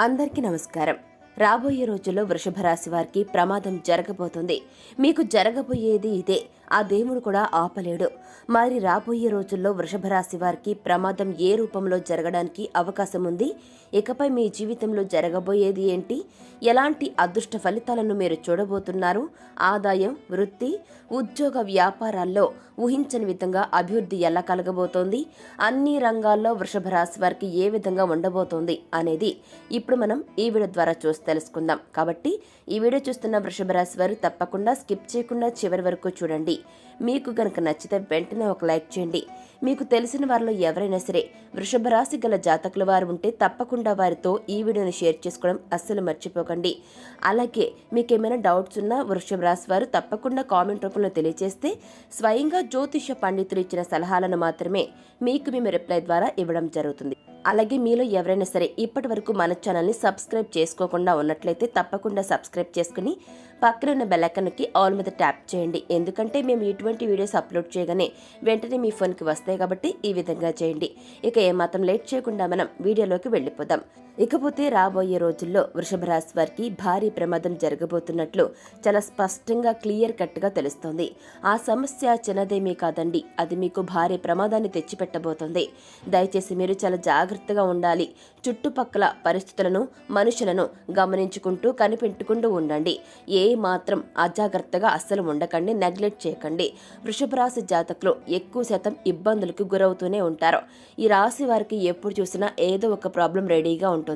అందరికీ నమస్కారం. రాబోయే రోజుల్లో వృషభ రాశి వారికి ప్రమాదం జరగబోతుంది. మీకు జరగబోయేది ఇదే. ఆ దేవుడు కూడా ఆపలేడు. మరి రాబోయే రోజుల్లో వృషభ రాశి వారికి ప్రమాదం ఏ రూపంలో జరగడానికి అవకాశం ఉంది? ఇకపై మీ జీవితంలో జరగబోయేది ఏంటి? ఎలాంటి అదృష్ట ఫలితాలను మీరు చూడబోతున్నారు? ఆదాయం వృత్తి ఉద్యోగ వ్యాపారాల్లో ఊహించని విధంగా అభివృద్ధి ఎలా కలగబోతోంది? అన్ని రంగాల్లో వృషభ రాశి వారికి ఏ విధంగా ఉండబోతోంది అనేది ఇప్పుడు మనం ఈ వీడియో ద్వారా చూసి తెలుసుకుందాం. కాబట్టి ఈ వీడియో చూస్తున్న వృషభ రాశి వారు తప్పకుండా స్కిప్ చేయకుండా చివరి వరకు చూడండి. మీకు కనుక నచ్చితే వెంటనే ఒక లైక్ చేయండి. మీకు తెలిసిన వారిలో ఎవరైనా సరే వృషభ రాశి గల జాతకుల వారు ఉంటే తప్పకుండా వారితో ఈ వీడియోని షేర్ చేసుకోవడం అస్సలు మర్చిపోకండి. అలాగే మీకు ఏమైనా డౌట్స్ ఉన్నా వృషభ రాశి వారు తప్పకుండా కామెంట్ రూపంలో తెలియజేస్తే స్వయంగా జ్యోతిష పండితులు ఇచ్చిన సలహాలను మాత్రమే మీకు మేము రిప్లై ద్వారా ఇవ్వడం జరుగుతుంది. అలాగే మీలో ఎవరైనా సరే ఇప్పటి వరకు మన ఛానల్ని సబ్స్క్రైబ్ చేసుకోకుండా ఉన్నట్లయితే తప్పకుండా సబ్స్క్రైబ్ చేసుకుని పక్కన ఉన్న బెల్లైకన్కి ఆల్ మీద ట్యాప్ చేయండి. ఎందుకంటే మేము ఇటువంటి వీడియోస్ అప్లోడ్ చేయగానే వెంటనే మీ ఫోన్కి వస్తాయి కాబట్టి ఈ విధంగా చేయండి. ఇక ఏమాత్రం లేట్ చేయకుండా మనం వీడియోలోకి వెళ్ళిపోదాం. ఇకపోతే రాబోయే రోజుల్లో వృషభరాశి వారికి భారీ ప్రమాదం జరగబోతున్నట్లు చాలా స్పష్టంగా క్లియర్ కట్గా తెలుస్తోంది. ఆ సమస్య చిన్నదేమీ కాదండి. అది మీకు భారీ ప్రమాదాన్ని తెచ్చిపెట్టబోతోంది. దయచేసి మీరు చాలా జాగ్రత్తగా ఉండాలి. చుట్టుపక్కల పరిస్థితులను మనుషులను గమనించుకుంటూ కనిపెట్టుకుంటూ ఉండండి. ఏ మాత్రం అజాగ్రత్తగా అస్సలు ఉండకండి నెగ్లెక్ట్ చేయకండి. వృషభ రాశి జాతకులు ఎక్కువ శాతం ఇబ్బందులకు గురవుతూనే ఉంటారు. ఈ రాశి వారికి ఎప్పుడు చూసినా ఏదో ఒక ప్రాబ్లం రెడీగా ఉంటుంది.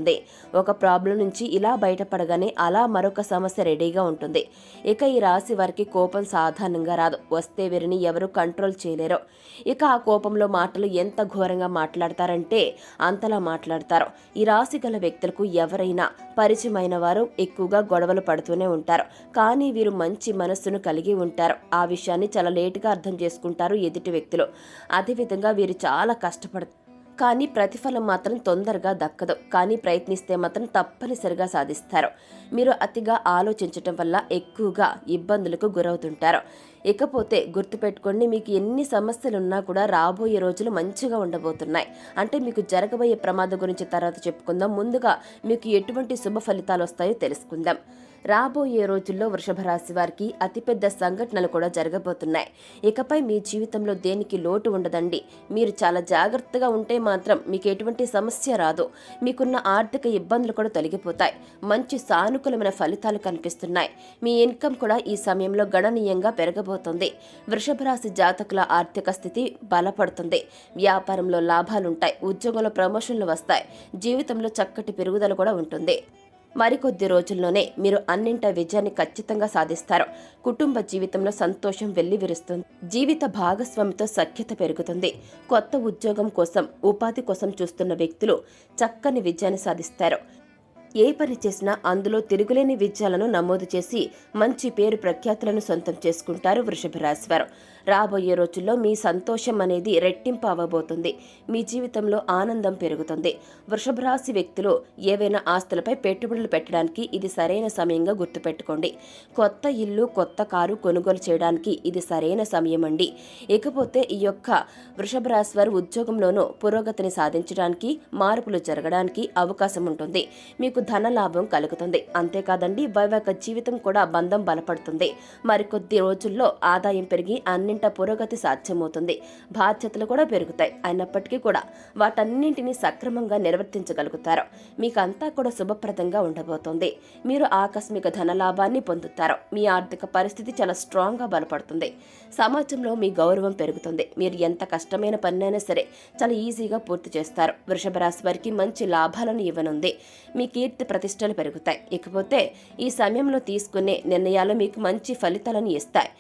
ఒక ప్రాబ్లం నుంచి ఇలా బయటపడగానే అలా మరొక సమస్య రెడీగా ఉంటుంది. ఇక ఈ రాశి వారికి కోపం సాధారణంగా రాదు. వస్తే వీరిని ఎవరు కంట్రోల్ చేయలేరు. ఇక ఆ కోపంలో మాటలు ఎంత ఘోరంగా మాట్లాడతారంటే అంతలా మాట్లాడతారు. ఈ రాశి గల వ్యక్తులకు ఎవరైనా పరిచయమైన వారు ఎక్కువగా గొడవలు పడుతూనే ఉంటారు. కానీ వీరు మంచి మనస్సును కలిగి ఉంటారు. ఆ విషయాన్ని చాలా లేటుగా అర్థం చేసుకుంటారు ఎదుటి వ్యక్తులు. అదేవిధంగా వీరు చాలా కష్టపడతారు కానీ ప్రతిఫలం మాత్రం తొందరగా దక్కదు. కానీ ప్రయత్నిస్తే మాత్రం తప్పనిసరిగా సాధిస్తారు. మీరు అతిగా ఆలోచించటం వల్ల ఎక్కువగా ఇబ్బందులకు గురవుతుంటారు. ఇకపోతే గుర్తుపెట్టుకోండి మీకు ఎన్ని సమస్యలున్నా కూడా రాబోయే రోజులు మంచిగా ఉండబోతున్నాయి. అంటే మీకు జరగబోయే ప్రమాదం గురించి తర్వాత చెప్పుకుందాం. ముందుగా మీకు ఎటువంటి శుభ ఫలితాలు వస్తాయో తెలుసుకుందాం. రాబోయే రోజుల్లో వృషభ రాశి వారికి అతిపెద్ద సంఘటనలు కూడా జరగబోతున్నాయి. ఇకపై మీ జీవితంలో దేనికి లోటు ఉండదండి. మీరు చాలా జాగ్రత్తగా ఉంటే మాత్రం మీకు ఎటువంటి సమస్య రాదు. మీకున్న ఆర్థిక ఇబ్బందులు కూడా తొలగిపోతాయి. మంచి సానుకూలమైన ఫలితాలు కనిపిస్తున్నాయి. మీ ఇన్కమ్ కూడా ఈ సమయంలో గణనీయంగా పెరగబోతుంది. వృషభ రాశి జాతకుల ఆర్థిక స్థితి బలపడుతుంది. వ్యాపారంలో లాభాలుంటాయి. ఉద్యోగంలో ప్రమోషన్లు వస్తాయి. జీవితంలో చక్కటి పెరుగుదల కూడా ఉంటుంది. మరికొద్ది రోజుల్లోనే మీరు అన్నింట విజయాన్ని ఖచ్చితంగా సాధిస్తారు. కుటుంబ జీవితంలో సంతోషం వెల్లివిరుస్తుంది జీవిత భాగస్వామితో సఖ్యత పెరుగుతుంది. కొత్త ఉద్యోగం కోసం ఉపాధి కోసం చూస్తున్న వ్యక్తులు చక్కని విజయాన్ని సాధిస్తారు. ఏ పని చేసినా అందులో తిరుగులేని విజయాలను నమోదు చేసి మంచి పేరు ప్రఖ్యాతులను సొంతం చేసుకుంటారు వృషభ రాబోయే రోజుల్లో మీ సంతోషం అనేది రెట్టింపు అవ్వబోతుంది మీ జీవితంలో ఆనందం పెరుగుతుంది. వృషభ రాశి వ్యక్తులు ఏవైనా ఆస్తులపై పెట్టుబడులు పెట్టడానికి ఇది సరైన సమయంగా గుర్తుపెట్టుకోండి. కొత్త ఇల్లు కొత్త కారు కొనుగోలు చేయడానికి ఇది సరైన సమయం అండి. ఇకపోతే ఈ యొక్క వృషభ రాశి వారు ఉద్యోగంలోనూ పురోగతిని సాధించడానికి మార్పులు జరగడానికి అవకాశం ఉంటుంది. మీకు ధన లాభం కలుగుతుంది. అంతేకాదండి వైవాహిక జీవితం కూడా బంధం బలపడుతుంది. మరికొద్ది రోజుల్లో ఆదాయం పెరిగి అన్నింట పురోగతి సాధ్యమవుతుంది. బాధ్యతలు కూడా పెరుగుతాయి. అయినప్పటికీ కూడా వాటన్నింటినీ సక్రమంగా నిర్వర్తించగలుగుతారు. మీకు అంతా కూడా శుభప్రదంగా ఉండబోతోంది. మీరు ఆకస్మిక ధన లాభాన్ని పొందుతారు. మీ ఆర్థిక పరిస్థితి చాలా స్ట్రాంగ్గా బలపడుతుంది. సమాజంలో మీ గౌరవం పెరుగుతుంది. మీరు ఎంత కష్టమైన పనినైనా సరే చాలా ఈజీగా పూర్తి చేస్తారు. వృషభ రాశి వారికి మంచి లాభాలను ఇవ్వనుంది. మీ కీర్తి ప్రతిష్టలు పెరుగుతాయి. ఇకపోతే ఈ సమయంలో తీసుకునే నిర్ణయాలు మీకు మంచి ఫలితాలను ఇస్తాయి.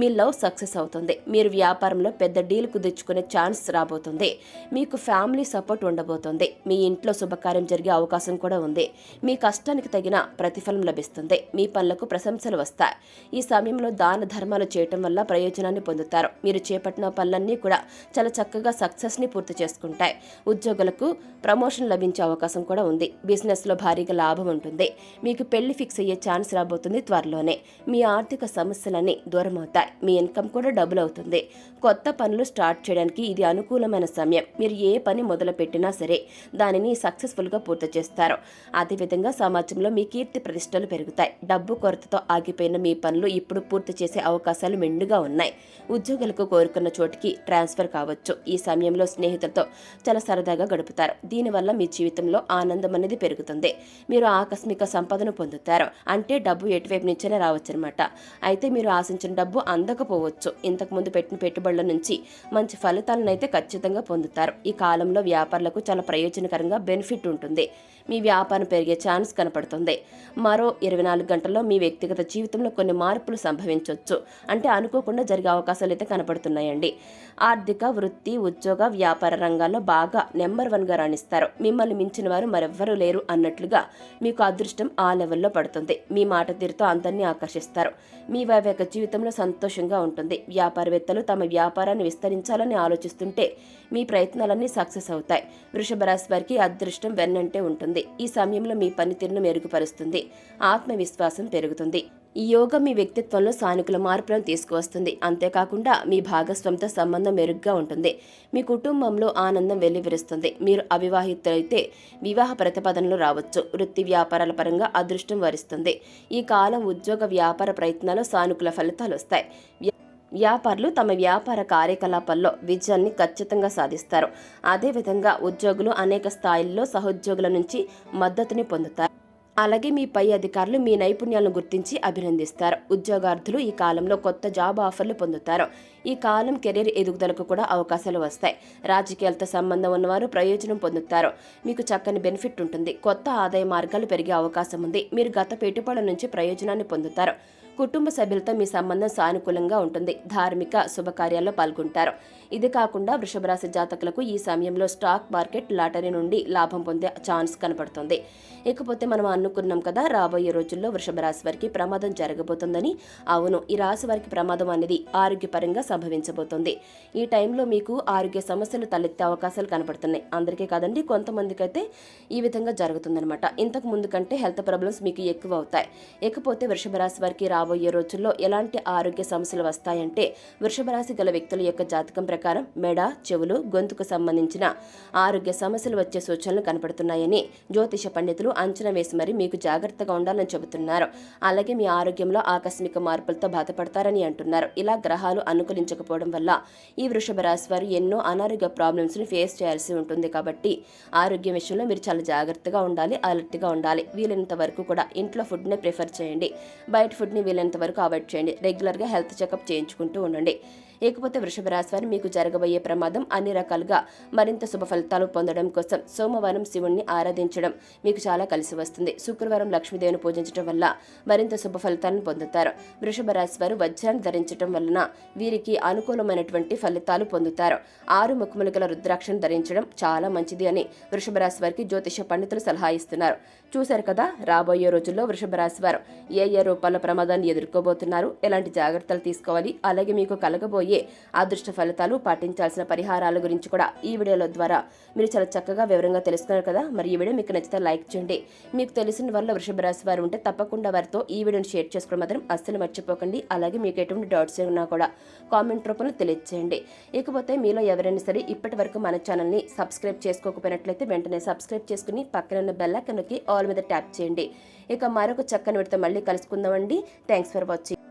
మీ లవ్ సక్సెస్ అవుతుంది. మీరు వ్యాపారంలో పెద్ద డీల్ కుదుర్చుకునే ఛాన్స్ రాబోతుంది. మీకు ఫ్యామిలీ సపోర్ట్ ఉండబోతుంది. మీ ఇంట్లో శుభకార్యం జరిగే అవకాశం కూడా ఉంది. మీ కష్టానికి తగిన ప్రతిఫలం లభిస్తుంది. మీ పనులకు ప్రశంసలు వస్తాయి. ఈ సమయంలో దాన ధర్మాలు చేయటం వల్ల ప్రయోజనాన్ని పొందుతారు. మీరు చేపట్టిన పనులన్నీ కూడా చాలా చక్కగా సక్సెస్ని పూర్తి చేసుకుంటాయి. ఉద్యోగులకు ప్రమోషన్ లభించే అవకాశం కూడా ఉంది. బిజినెస్లో భారీ భారీగా లాభం ఉంటుంది. మీకు పెళ్ళి ఫిక్స్ అయ్యే ఛాన్స్ రాబోతుంది త్వరలోనే. మీ ఆర్థిక సమస్యలన్నీ దూరం అవుతాయి మీ ఇన్కమ్ కూడా డబుల్ అవుతుంది. కొత్త పనులు స్టార్ట్ చేయడానికి ఇది అనుకూలమైన సమయం. మీరు ఏ పని మొదలు పెట్టినా సరే దానిని సక్సెస్ఫుల్గా పూర్తి చేస్తారు. అదేవిధంగా సమాజంలో మీ కీర్తి ప్రతిష్టలు పెరుగుతాయి. డబ్బు కొరతతో ఆగిపోయిన మీ పనులు ఇప్పుడు పూర్తి చేసే అవకాశాలు మెండుగా ఉన్నాయి. ఉద్యోగులకు కోరుకున్న చోటికి ట్రాన్స్ఫర్ కావచ్చు. ఈ సమయంలో స్నేహితులతో చాలా సరదాగా గడుపుతారు. దీనివల్ల మీ జీవితంలో ఆనందం అనేది పెరుగుతుంది. మీరు ఆకస్మిక సంపదను పొందుతారు. అంటే డబ్బు ఎటువైపు నుంచైనా రావచ్చు అనమాట అయితే మీరు ఆశించిన డబ్బు అందకపోవచ్చు. ఇంతకుముందు పెట్టిన పెట్టుబడుల నుంచి మంచి ఫలితాలను అయితే ఖచ్చితంగా పొందుతారు. ఈ కాలంలో వ్యాపారులకు చాలా ప్రయోజనకరంగా బెనిఫిట్ ఉంటుంది. మీ వ్యాపారం పెరిగే ఛాన్స్ కనపడుతుంది. మరో ఇరవై నాలుగు గంటల్లో మీ వ్యక్తిగత జీవితంలో కొన్ని మార్పులు సంభవించవచ్చు అంటే అనుకోకుండా జరిగే అవకాశాలు అయితే కనపడుతున్నాయండి. ఆర్థిక వృత్తి ఉద్యోగ వ్యాపార రంగాల్లో బాగా నెంబర్ వన్గా రాణిస్తారు. మిమ్మల్ని మించిన వారు మరెవ్వరూ లేరు అన్నట్లుగా మీకు అదృష్టం ఆ లెవెల్లో పడుతుంది. మీ మాట తీరుతో అందరినీ ఆకర్షిస్తారు. మీ వైవేక జీవితంలో సంతోషంగా ఉంటుంది. వ్యాపారవేత్తలు తమ వ్యాపారాన్ని విస్తరించాలని ఆలోచిస్తుంటే మీ ప్రయత్నాలన్నీ సక్సెస్ అవుతాయి. వృషభ రాశి వారికి అదృష్టం వెన్నంటే ఉంటుంది. ఈ సమయంలో మీ పనితీరును మెరుగుపరుస్తుంది. ఆత్మవిశ్వాసం పెరుగుతుంది. ఈ యోగ మీ వ్యక్తిత్వంలో సానుకూల మార్పులను తీసుకువస్తుంది. అంతేకాకుండా మీ భాగస్వామితో సంబంధం మెరుగ్గా ఉంటుంది. మీ కుటుంబంలో ఆనందం వెల్లివిరుస్తుంది. మీరు అవివాహితులైతే వివాహ ప్రతిపాదనలు రావచ్చు. వృత్తి వ్యాపారాల పరంగా అదృష్టం వరిస్తుంది. ఈ కాలం ఉద్యోగ వ్యాపార ప్రయత్నాలు సానుకూల ఫలితాలు వస్తాయి. వ్యాపారులు తమ వ్యాపార కార్యకలాపాల్లో విజయాన్ని ఖచ్చితంగా సాధిస్తారు. అదేవిధంగా ఉద్యోగులు అనేక స్థాయిల్లో సహోద్యోగుల నుంచి మద్దతుని పొందుతారు. అలాగే మీ పై అధికారులు మీ నైపుణ్యాలను గుర్తించి అభినందిస్తారు. ఉద్యోగార్థులు ఈ కాలంలో కొత్త జాబ్ ఆఫర్లు పొందుతారు. ఈ కాలం కెరీర్ ఎదుగుదలకు కూడా అవకాశాలు వస్తాయి. రాజకీయాలతో సంబంధం ఉన్నవారు ప్రయోజనం పొందుతారు. మీకు చక్కని బెనిఫిట్ ఉంటుంది. కొత్త ఆదాయ మార్గాలు పెరిగే అవకాశం ఉంది. మీరు గత పెట్టుబడుల నుంచి ప్రయోజనాన్ని పొందుతారు. కుటుంబ సభ్యులతో మీ సంబంధం సానుకూలంగా ఉంటుంది. ధార్మిక శుభకార్యాల్లో పాల్గొంటారు. ఇది కాకుండా వృషభరాశి జాతకులకు ఈ సమయంలో స్టాక్ మార్కెట్ లాటరీ నుండి లాభం పొందే ఛాన్స్ కనపడుతుంది. ఇకపోతే మనం అనుకున్నాం కదా రాబోయే రోజుల్లో వృషభ రాశి వారికి ప్రమాదం జరగబోతుందని. అవును ఈ రాశి వారికి ప్రమాదం అనేది ఆరోగ్యపరంగా సంభవించబోతుంది. ఈ టైంలో మీకు ఆరోగ్య సమస్యలు తలెత్తే అవకాశాలు కనపడుతున్నాయి. అందరికీ కాదండి కొంతమందికైతే ఈ విధంగా జరుగుతుందన్నమాట. ఇంతకు ముందు కంటే హెల్త్ ప్రాబ్లమ్స్ మీకు ఎక్కువ అవుతాయి. ఇకపోతే వృషభ రాశి వారికి రాబోయే రోజుల్లో ఎలాంటి ఆరోగ్య సమస్యలు వస్తాయంటే వృషభరాశి గల వ్యక్తుల యొక్క జాతకం ప్రకారం మెడ చెవులు గొంతుకు సంబంధించిన ఆరోగ్య సమస్యలు వచ్చే సూచనలు కనపడుతున్నాయని జ్యోతిష పండితులు అంచనా వేసి మరి మీకు జాగ్రత్తగా ఉండాలని చెబుతున్నారు. అలాగే మీ ఆరోగ్యంలో ఆకస్మిక మార్పులతో బాధపడతారని అంటున్నారు. ఇలా గ్రహాలు అనుకూలించకపోవడం వల్ల ఈ వృషభ రాశి వారు ఎన్నో అనారోగ్య ప్రాబ్లమ్స్ని ఫేస్ చేయాల్సి ఉంటుంది కాబట్టి ఆరోగ్యం విషయంలో మీరు చాలా జాగ్రత్తగా ఉండాలి అలర్ట్గా ఉండాలి. వీలైనంత వరకు కూడా ఇంట్లో ఫుడ్నే ప్రిఫర్ చేయండి. బయట ఫుడ్ని వీలైనంత వరకు అవాయిడ్ చేయండి. రెగ్యులర్గా హెల్త్ చెకప్ చేయించుకుంటూ ఉండండి. ఇకపోతే వృషభ రాశి వారు మీకు జరగబోయే ప్రమాదం అన్ని రకాలుగా మరింత శుభ ఫలితాలు పొందడం కోసం సోమవారం శివుణ్ణి ఆరాధించడం మీకు చాలా కలిసి వస్తుంది. శుక్రవారం లక్ష్మీదేవిని పూజించడం వల్ల మరింత శుభ ఫలితాలను పొందుతారు. వృషభ రాశి వారు వజ్రాన్ని ధరించడం వలన వీరికి అనుకూలమైనటువంటి ఫలితాలు పొందుతారు. ఆరు ముఖములు గల రుద్రాక్షను ధరించడం చాలా మంచిది అని వృషభ రాశి వారికి జ్యోతిష పండితులు సలహా ఇస్తున్నారు. చూశారు కదా రాబోయే రోజుల్లో వృషభ రాశి వారు. ఏ ఏ రూపాల ప్రమాదాన్ని ఎదుర్కోబోతున్నారు ఎలాంటి జాగ్రత్తలు తీసుకోవాలి అలాగే మీకు కలగబోయే అదృష్ట ఫలితాలు పాటించాల్సిన పరిహారాల గురించి కూడా ఈ వీడియోల ద్వారా మీరు చాలా చక్కగా వివరంగా తెలుసుకున్నారు కదా. మరి ఈ వీడియో మీకు నచ్చితే లైక్ చేయండి. మీకు తెలిసిన వల్ల వృషభ రాశి వారు ఉంటే తప్పకుండా వారితో ఈ వీడియోని షేర్ చేసుకోవడం మాత్రం అస్సలు మర్చిపోకండి. అలాగే మీకు ఎటువంటి డౌట్స్ ఉన్నా కూడా కామెంట్ రూపంలో తెలియజేయండి ఇకపోతే మీలో ఎవరైనా సరే ఇప్పటి వరకు మన ఛానల్ని సబ్స్క్రైబ్ చేసుకోకపోయినట్లయితే వెంటనే సబ్స్క్రైబ్ చేసుకుని పక్కన ఉన్న బెల్ ఆల్ మీద ట్యాప్ చేయండి. ఇక మరొక చక్కని విడత మళ్ళీ కలుసుకుందామండి. Thanks for watching